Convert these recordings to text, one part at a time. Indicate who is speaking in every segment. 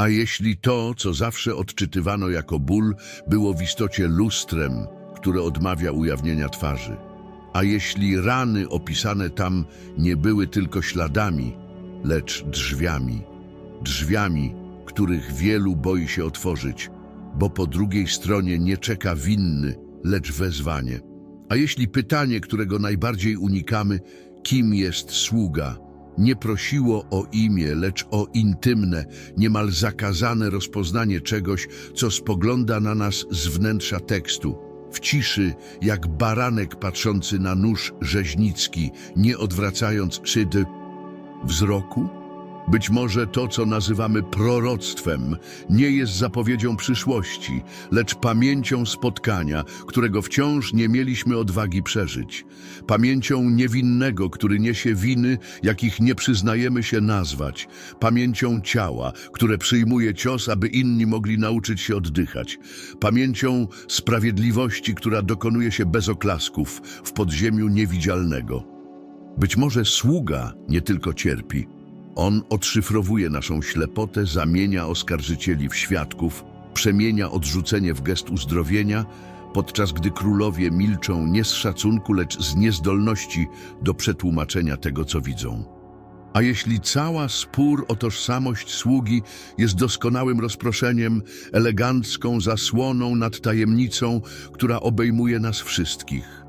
Speaker 1: A jeśli to, co zawsze odczytywano jako ból, było w istocie lustrem, które odmawia ujawnienia twarzy? A jeśli rany opisane tam nie były tylko śladami, lecz drzwiami, drzwiami, których wielu boi się otworzyć, bo po drugiej stronie nie czeka winny, lecz wezwanie. A jeśli pytanie, którego najbardziej unikamy, kim jest sługa, nie prosiło o imię, lecz o intymne, niemal zakazane rozpoznanie czegoś, co spogląda na nas z wnętrza tekstu, w ciszy, jak baranek patrzący na nóż rzeźnicki, nie odwracając szydy wzroku? Być może to, co nazywamy proroctwem, nie jest zapowiedzią przyszłości, lecz pamięcią spotkania, którego wciąż nie mieliśmy odwagi przeżyć. Pamięcią niewinnego, który niesie winy, jakich nie przyznajemy się nazwać. Pamięcią ciała, które przyjmuje cios, aby inni mogli nauczyć się oddychać. Pamięcią sprawiedliwości, która dokonuje się bez oklasków w podziemiu niewidzialnego. Być może sługa nie tylko cierpi, on odszyfrowuje naszą ślepotę, zamienia oskarżycieli w świadków, przemienia odrzucenie w gest uzdrowienia, podczas gdy królowie milczą nie z szacunku, lecz z niezdolności do przetłumaczenia tego, co widzą. A jeśli cała spór o tożsamość sługi jest doskonałym rozproszeniem, elegancką zasłoną nad tajemnicą, która obejmuje nas wszystkich.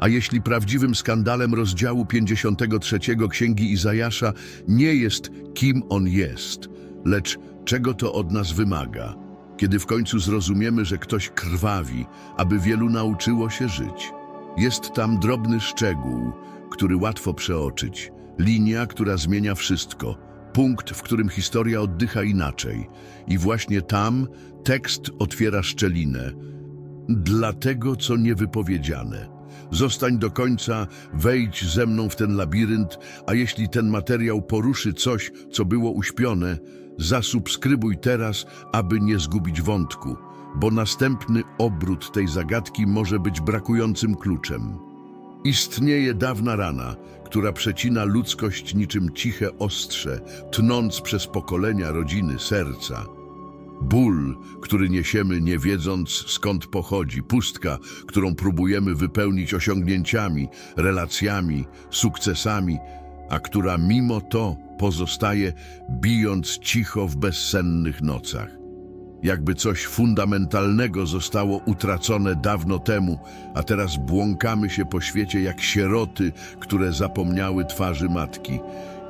Speaker 1: A jeśli prawdziwym skandalem rozdziału 53 Księgi Izajasza nie jest, kim on jest, lecz czego to od nas wymaga, kiedy w końcu zrozumiemy, że ktoś krwawi, aby wielu nauczyło się żyć. Jest tam drobny szczegół, który łatwo przeoczyć, linia, która zmienia wszystko, punkt, w którym historia oddycha inaczej. I właśnie tam tekst otwiera szczelinę, dla tego, co niewypowiedziane. Zostań do końca, wejdź ze mną w ten labirynt, a jeśli ten materiał poruszy coś, co było uśpione, zasubskrybuj teraz, aby nie zgubić wątku, bo następny obrót tej zagadki może być brakującym kluczem. Istnieje dawna rana, która przecina ludzkość niczym ciche ostrze, tnąc przez pokolenia rodziny serca. Ból, który niesiemy nie wiedząc skąd pochodzi, pustka, którą próbujemy wypełnić osiągnięciami, relacjami, sukcesami, a która mimo to pozostaje bijąc cicho w bezsennych nocach. Jakby coś fundamentalnego zostało utracone dawno temu, a teraz błąkamy się po świecie jak sieroty, które zapomniały twarzy matki.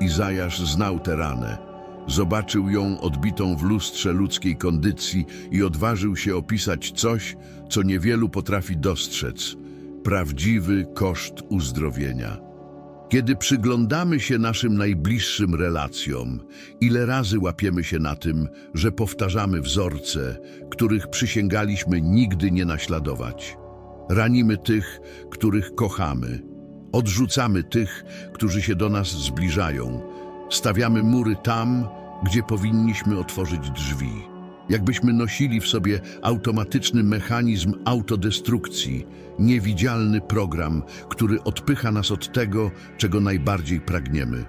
Speaker 1: Izajasz znał tę ranę. Zobaczył ją odbitą w lustrze ludzkiej kondycji i odważył się opisać coś, co niewielu potrafi dostrzec prawdziwy koszt uzdrowienia. Kiedy przyglądamy się naszym najbliższym relacjom, ile razy łapiemy się na tym, że powtarzamy wzorce, których przysięgaliśmy nigdy nie naśladować. Ranimy tych, których kochamy. Odrzucamy tych, którzy się do nas zbliżają. Stawiamy mury tam, gdzie powinniśmy otworzyć drzwi. Jakbyśmy nosili w sobie automatyczny mechanizm autodestrukcji, niewidzialny program, który odpycha nas od tego, czego najbardziej pragniemy.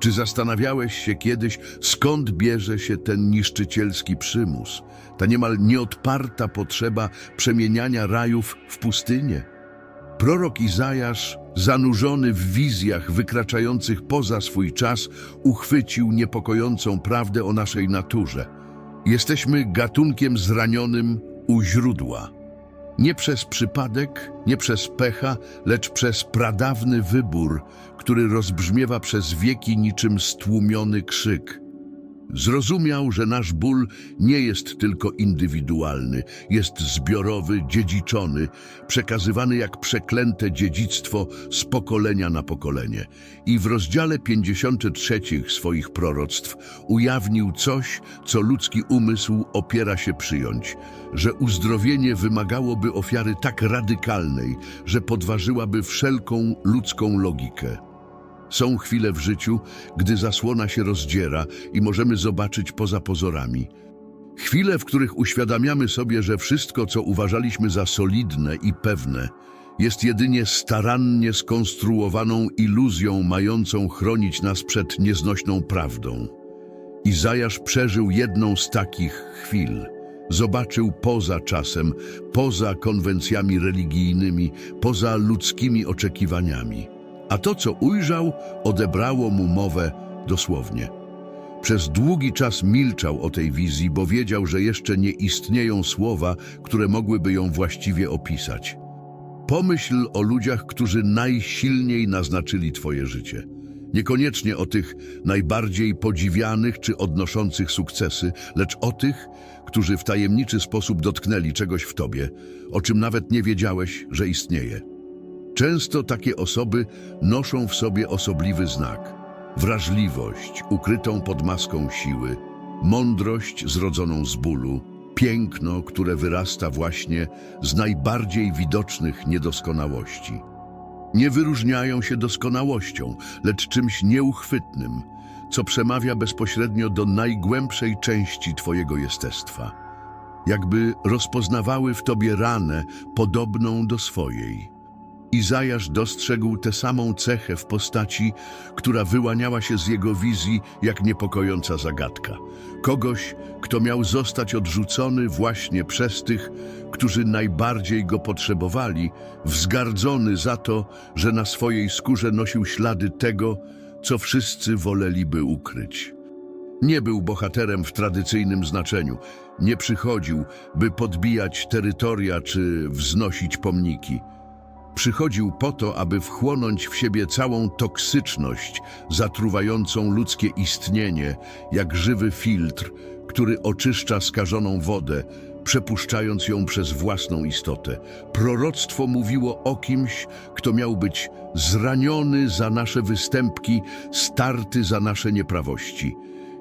Speaker 1: Czy zastanawiałeś się kiedyś, skąd bierze się ten niszczycielski przymus, ta niemal nieodparta potrzeba przemieniania rajów w pustynię? Prorok Izajasz, zanurzony w wizjach wykraczających poza swój czas, uchwycił niepokojącą prawdę o naszej naturze. Jesteśmy gatunkiem zranionym u źródła. Nie przez przypadek, nie przez pecha, lecz przez pradawny wybór, który rozbrzmiewa przez wieki niczym stłumiony krzyk. Zrozumiał, że nasz ból nie jest tylko indywidualny, jest zbiorowy, dziedziczony, przekazywany jak przeklęte dziedzictwo z pokolenia na pokolenie. I w rozdziale 53 swoich proroctw ujawnił coś, co ludzki umysł opiera się przyjąć, że uzdrowienie wymagałoby ofiary tak radykalnej, że podważyłaby wszelką ludzką logikę. Są chwile w życiu, gdy zasłona się rozdziera i możemy zobaczyć poza pozorami. Chwile, w których uświadamiamy sobie, że wszystko, co uważaliśmy za solidne i pewne, jest jedynie starannie skonstruowaną iluzją mającą chronić nas przed nieznośną prawdą. Izajasz przeżył jedną z takich chwil. Zobaczył poza czasem, poza konwencjami religijnymi, poza ludzkimi oczekiwaniami. A to, co ujrzał, odebrało mu mowę dosłownie. Przez długi czas milczał o tej wizji, bo wiedział, że jeszcze nie istnieją słowa, które mogłyby ją właściwie opisać. Pomyśl o ludziach, którzy najsilniej naznaczyli Twoje życie. Niekoniecznie o tych najbardziej podziwianych czy odnoszących sukcesy, lecz o tych, którzy w tajemniczy sposób dotknęli czegoś w Tobie, o czym nawet nie wiedziałeś, że istnieje. Często takie osoby noszą w sobie osobliwy znak. Wrażliwość ukrytą pod maską siły, mądrość zrodzoną z bólu, piękno, które wyrasta właśnie z najbardziej widocznych niedoskonałości. Nie wyróżniają się doskonałością, lecz czymś nieuchwytnym, co przemawia bezpośrednio do najgłębszej części Twojego jestestwa. Jakby rozpoznawały w Tobie ranę podobną do swojej. Izajasz dostrzegł tę samą cechę w postaci, która wyłaniała się z jego wizji jak niepokojąca zagadka. Kogoś, kto miał zostać odrzucony właśnie przez tych, którzy najbardziej go potrzebowali, wzgardzony za to, że na swojej skórze nosił ślady tego, co wszyscy woleliby ukryć. Nie był bohaterem w tradycyjnym znaczeniu. Nie przychodził, by podbijać terytoria czy wznosić pomniki. Przychodził po to, aby wchłonąć w siebie całą toksyczność zatruwającą ludzkie istnienie, jak żywy filtr, który oczyszcza skażoną wodę, przepuszczając ją przez własną istotę. Proroctwo mówiło o kimś, kto miał być zraniony za nasze występki, starty za nasze nieprawości.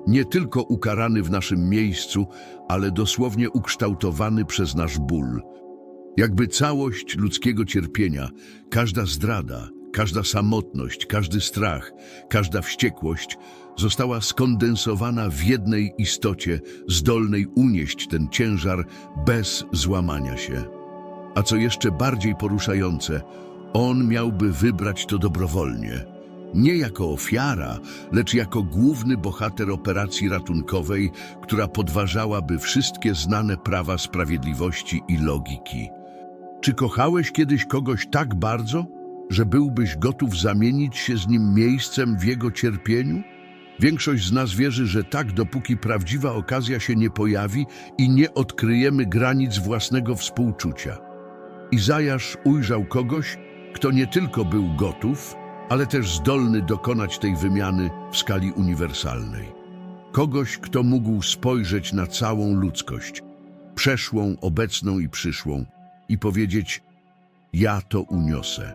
Speaker 1: Nie tylko ukarany w naszym miejscu, ale dosłownie ukształtowany przez nasz ból. Jakby całość ludzkiego cierpienia, każda zdrada, każda samotność, każdy strach, każda wściekłość została skondensowana w jednej istocie, zdolnej unieść ten ciężar bez złamania się. A co jeszcze bardziej poruszające, on miałby wybrać to dobrowolnie. Nie jako ofiara, lecz jako główny bohater operacji ratunkowej, która podważałaby wszystkie znane prawa sprawiedliwości i logiki. Czy kochałeś kiedyś kogoś tak bardzo, że byłbyś gotów zamienić się z nim miejscem w jego cierpieniu? Większość z nas wierzy, że tak, dopóki prawdziwa okazja się nie pojawi i nie odkryjemy granic własnego współczucia. Izajasz ujrzał kogoś, kto nie tylko był gotów, ale też zdolny dokonać tej wymiany w skali uniwersalnej. Kogoś, kto mógł spojrzeć na całą ludzkość, przeszłą, obecną i przyszłą, i powiedzieć: Ja to uniosę.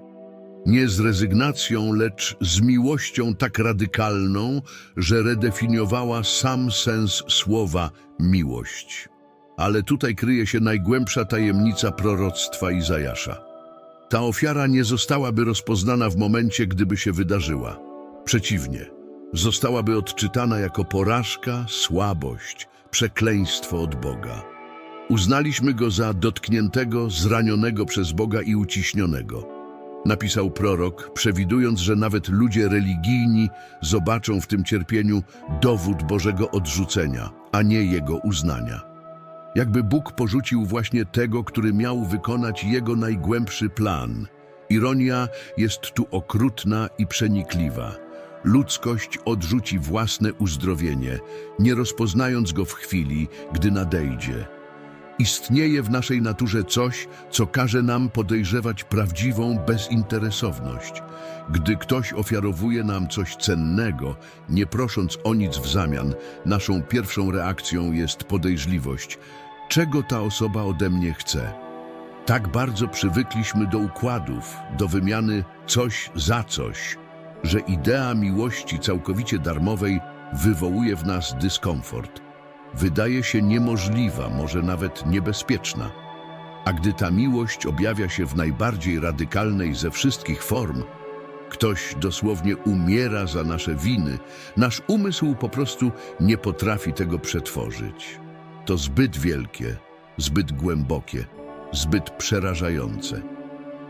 Speaker 1: Nie z rezygnacją, lecz z miłością tak radykalną, że redefiniowała sam sens słowa miłość. Ale tutaj kryje się najgłębsza tajemnica proroctwa Izajasza. Ta ofiara nie zostałaby rozpoznana w momencie, gdyby się wydarzyła. Przeciwnie, zostałaby odczytana jako porażka, słabość, przekleństwo od Boga. Uznaliśmy go za dotkniętego, zranionego przez Boga i uciśnionego. Napisał prorok, przewidując, że nawet ludzie religijni zobaczą w tym cierpieniu dowód Bożego odrzucenia, a nie jego uznania. Jakby Bóg porzucił właśnie tego, który miał wykonać jego najgłębszy plan. Ironia jest tu okrutna i przenikliwa. Ludzkość odrzuci własne uzdrowienie, nie rozpoznając go w chwili, gdy nadejdzie. Istnieje w naszej naturze coś, co każe nam podejrzewać prawdziwą bezinteresowność. Gdy ktoś ofiarowuje nam coś cennego, nie prosząc o nic w zamian, naszą pierwszą reakcją jest podejrzliwość. Czego ta osoba ode mnie chce? Tak bardzo przywykliśmy do układów, do wymiany coś za coś, że idea miłości całkowicie darmowej wywołuje w nas dyskomfort wydaje się niemożliwa, może nawet niebezpieczna. A gdy ta miłość objawia się w najbardziej radykalnej ze wszystkich form, ktoś dosłownie umiera za nasze winy, nasz umysł po prostu nie potrafi tego przetworzyć. To zbyt wielkie, zbyt głębokie, zbyt przerażające.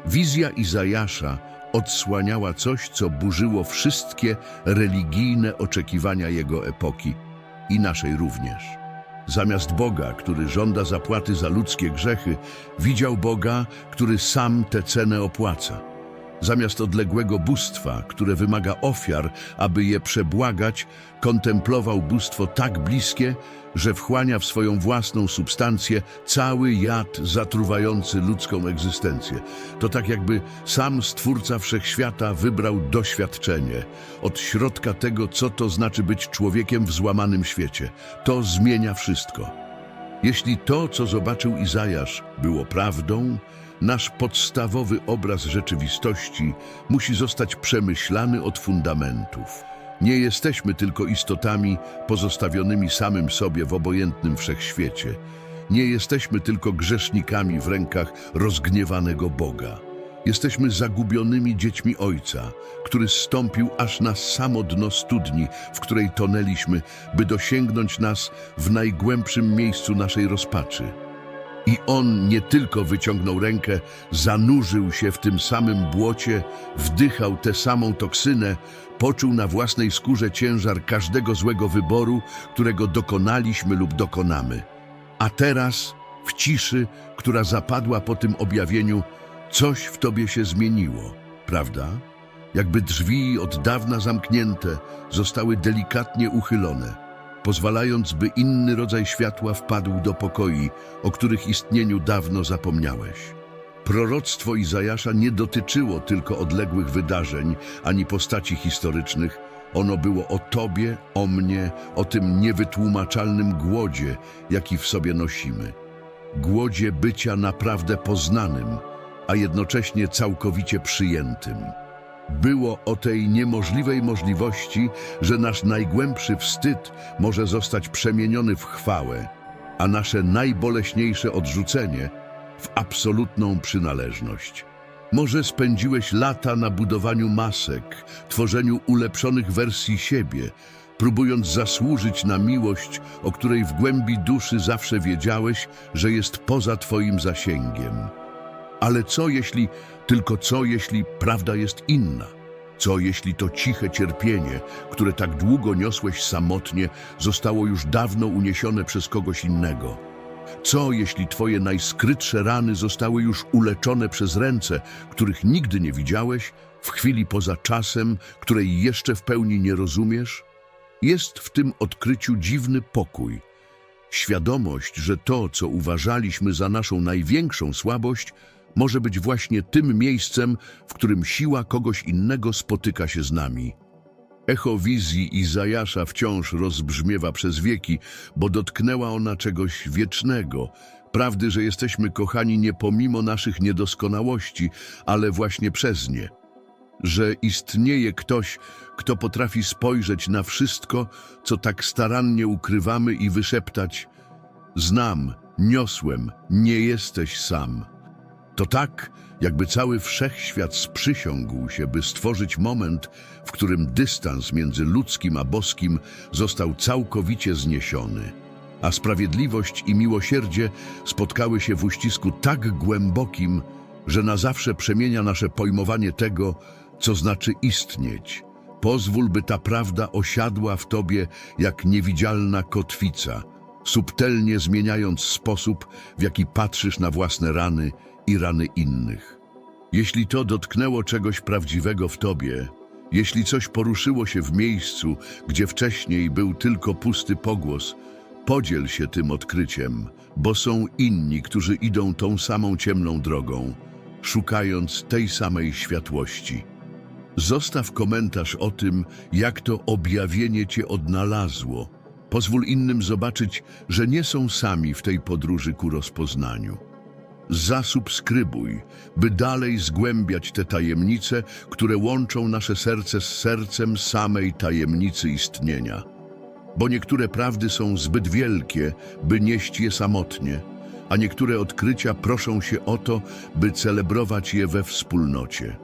Speaker 1: Wizja Izajasza odsłaniała coś, co burzyło wszystkie religijne oczekiwania jego epoki – i naszej również. Zamiast Boga, który żąda zapłaty za ludzkie grzechy, widział Boga, który sam tę cenę opłaca. Zamiast odległego bóstwa, które wymaga ofiar, aby je przebłagać, kontemplował bóstwo tak bliskie, że wchłania w swoją własną substancję cały jad zatruwający ludzką egzystencję. To tak jakby sam Stwórca Wszechświata wybrał doświadczenie od środka tego, co to znaczy być człowiekiem w złamanym świecie. To zmienia wszystko. Jeśli to, co zobaczył Izajasz, było prawdą, nasz podstawowy obraz rzeczywistości musi zostać przemyślany od fundamentów. Nie jesteśmy tylko istotami pozostawionymi samym sobie w obojętnym wszechświecie. Nie jesteśmy tylko grzesznikami w rękach rozgniewanego Boga. Jesteśmy zagubionymi dziećmi Ojca, który zstąpił aż na samo dno studni, w której tonęliśmy, by dosięgnąć nas w najgłębszym miejscu naszej rozpaczy. I On nie tylko wyciągnął rękę, zanurzył się w tym samym błocie, wdychał tę samą toksynę, poczuł na własnej skórze ciężar każdego złego wyboru, którego dokonaliśmy lub dokonamy. A teraz, w ciszy, która zapadła po tym objawieniu, coś w tobie się zmieniło, prawda? Jakby drzwi od dawna zamknięte zostały delikatnie uchylone, pozwalając, by inny rodzaj światła wpadł do pokoi, o których istnieniu dawno zapomniałeś. Proroctwo Izajasza nie dotyczyło tylko odległych wydarzeń ani postaci historycznych. Ono było o Tobie, o mnie, o tym niewytłumaczalnym głodzie, jaki w sobie nosimy. Głodzie bycia naprawdę poznanym, a jednocześnie całkowicie przyjętym. Było o tej niemożliwej możliwości, że nasz najgłębszy wstyd może zostać przemieniony w chwałę, a nasze najboleśniejsze odrzucenie w absolutną przynależność. Może spędziłeś lata na budowaniu masek, tworzeniu ulepszonych wersji siebie, próbując zasłużyć na miłość, o której w głębi duszy zawsze wiedziałeś, że jest poza Twoim zasięgiem. Ale co jeśli, tylko co jeśli prawda jest inna? Co jeśli to ciche cierpienie, które tak długo niosłeś samotnie, zostało już dawno uniesione przez kogoś innego? Co jeśli twoje najskrytsze rany zostały już uleczone przez ręce, których nigdy nie widziałeś, w chwili poza czasem, której jeszcze w pełni nie rozumiesz? Jest w tym odkryciu dziwny pokój. Świadomość, że to, co uważaliśmy za naszą największą słabość, może być właśnie tym miejscem, w którym siła kogoś innego spotyka się z nami. Echo wizji Izajasza wciąż rozbrzmiewa przez wieki, bo dotknęła ona czegoś wiecznego, prawdy, że jesteśmy kochani nie pomimo naszych niedoskonałości, ale właśnie przez nie. Że istnieje ktoś, kto potrafi spojrzeć na wszystko, co tak starannie ukrywamy i wyszeptać Znam, niosłem, nie jesteś sam. To tak, jakby cały wszechświat sprzysiągł się, by stworzyć moment, w którym dystans między ludzkim a boskim został całkowicie zniesiony, a sprawiedliwość i miłosierdzie spotkały się w uścisku tak głębokim, że na zawsze przemienia nasze pojmowanie tego, co znaczy istnieć. Pozwól, by ta prawda osiadła w tobie jak niewidzialna kotwica, subtelnie zmieniając sposób, w jaki patrzysz na własne rany i rany innych. Jeśli to dotknęło czegoś prawdziwego w tobie, jeśli coś poruszyło się w miejscu, gdzie wcześniej był tylko pusty pogłos, podziel się tym odkryciem, bo są inni, którzy idą tą samą ciemną drogą, szukając tej samej światłości. Zostaw komentarz o tym, jak to objawienie cię odnalazło. Pozwól innym zobaczyć, że nie są sami w tej podróży ku rozpoznaniu. Zasubskrybuj, by dalej zgłębiać te tajemnice, które łączą nasze serce z sercem samej tajemnicy istnienia. Bo niektóre prawdy są zbyt wielkie, by nieść je samotnie, a niektóre odkrycia proszą się o to, by celebrować je we wspólnocie.